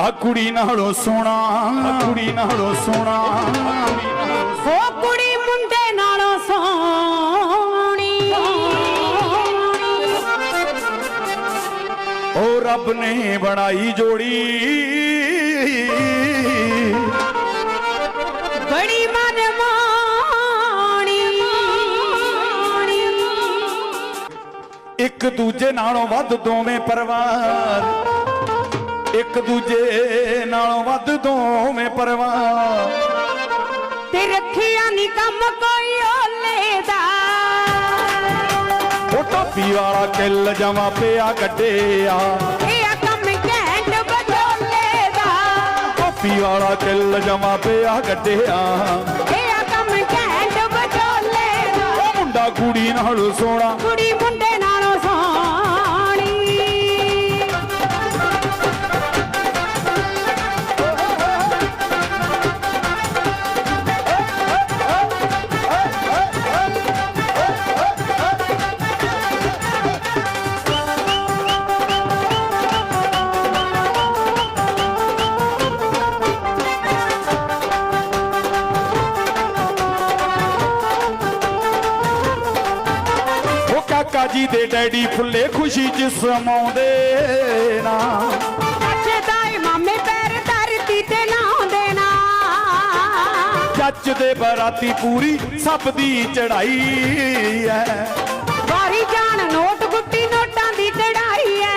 ਮੁੰਡਾ ਕੁੜੀ ਨਾਲੋਂ ਸੋਹਣਾ ਕੁੜੀ ਨਾਲੋਂ ਸੋਹਣਾ। ਉਹ ਕੁੜੀ ਮੁੰਡੇ ਨਾਲੋਂ ਸੋਹਣੀ। ਉਹ ਰੱਬ ਨੇ ਬਣਾਈ ਜੋੜੀ। ਬੜੀ ਮਨਮਾਣੀ। ਇੱਕ ਦੂਜੇ ਨਾਲੋਂ ਵੱਧ ਦੋਵੇਂ ਪਰਿਵਾਰ। ਇੱਕ ਦੂਜੇ ਨਾਲੋਂ ਵੱਧ ਦੋਵੇਂ ਪਰਿਵਾਰ। ਤੇ ਰੱਖਿਆ ਨਹੀਂ ਕੰਮ ਕੋਈ ਓਲੇ ਦਾ। ਉਹ ਟੋਪੀ ਵਾਲਾ ਕਿੱਲ ਜਮਾ ਪਿਆ ਕੱਢਿਆ। ਇਹ ਆ ਕੰਮ ਘੈਂਟ ਬਜੋਲੇ ਦਾ। ਟੋਪੀ ਵਾਲਾ ਕਿੱਲ ਜਮਾ ਪਿਆ ਕੱਢਿਆ। ਇਹ ਆ ਕੰਮ ਘੈਂਟ ਬਜੋਲੇ ਦਾ। ਉਹ ਮੁੰਡਾ ਕੁੜੀ ਨਾਲੋਂ ਸੋਹਣਾ। ਕੁੜੀ ਕਾਕਾ ਜੀ ਦੇ ਡੈਡੀ ਫੁੱਲੇ ਖੁਸ਼ੀ ਚ ਸਮਾਉਂਦੇ ਨਾ। ਚਾਚੇ ਤਾਏ ਮਾਮੇ ਪੈਰ ਧਰਤੀ ਤੇ ਲਾਉਂਦੇ ਨਾ। ਜੱਜ ਦੇ ਬਰਾਤੀ ਪੂਰੀ ਸਭ ਦੀ ਚੜਾਈ ਐ। ਵਾਰੀ ਜਾਣ ਨੋਟ ਗੁੱਟੀ ਨੋਟਾਂ ਦੀ ਚੜਾਈ ਐ।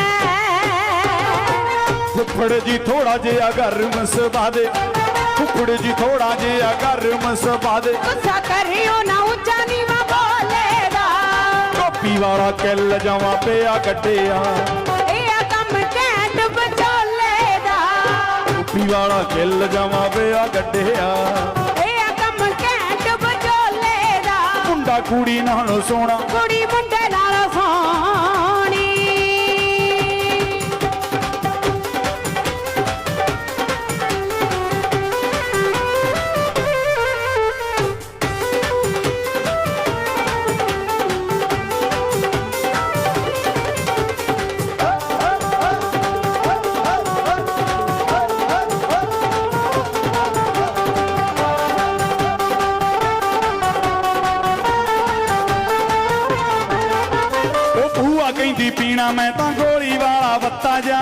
ਫੁੱਫੜ ਜੀ ਥੋੜਾ ਜਿਹਾ ਗਰਮ ਸਭਾ ਦੇ। ਫੁੱਫੜ ਜੀ ਥੋੜਾ ਜਿਹਾ ਗਰਮ ਸਭਾ ਦੇ। ਗੁੱਸਾ ਕਰਿਓ ਵਾਲਾ ਕਿੱਲ ਜਮਾ ਪਿਆ ਕੱਢਿਆ। ਇਹ ਆ ਕੰਮ ਘੈਂਟ ਬਚੋਲੇ ਦਾ। ਟੋਪੀ ਵਾਲਾ ਕਿੱਲ ਜਮਾ ਪਿਆ ਕੱਢਿਆ। ਇਹ ਆ ਕੰਮ ਘੈਂਟ ਬਚੋਲੇ ਦਾ। ਮੁੰਡਾ ਕੁੜੀ ਨਾਲੋਂ ਸੋਹਣਾ। ਕੁੜੀ ਮੁੰਡੇ ਨਾਲ ਸੋਹਣੀ। ਕਹਿੰਦੀ ਪੀਣਾ ਮੈਂ ਤਾਂ ਗੋਲੀ ਵਾਲਾ ਵੱਤਾ ਜਾ।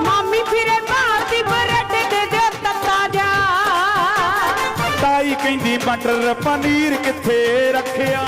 ਮਾਮੀ ਫਿਰੇ ਭਾਰਤੀ ਬਰਟ ਦੇ ਦੇ ਤੱਤਾ ਜਾ। ਤਾਈ ਕਹਿੰਦੀ ਮਟਰ ਪਨੀਰ ਕਿੱਥੇ ਰੱਖਿਆ?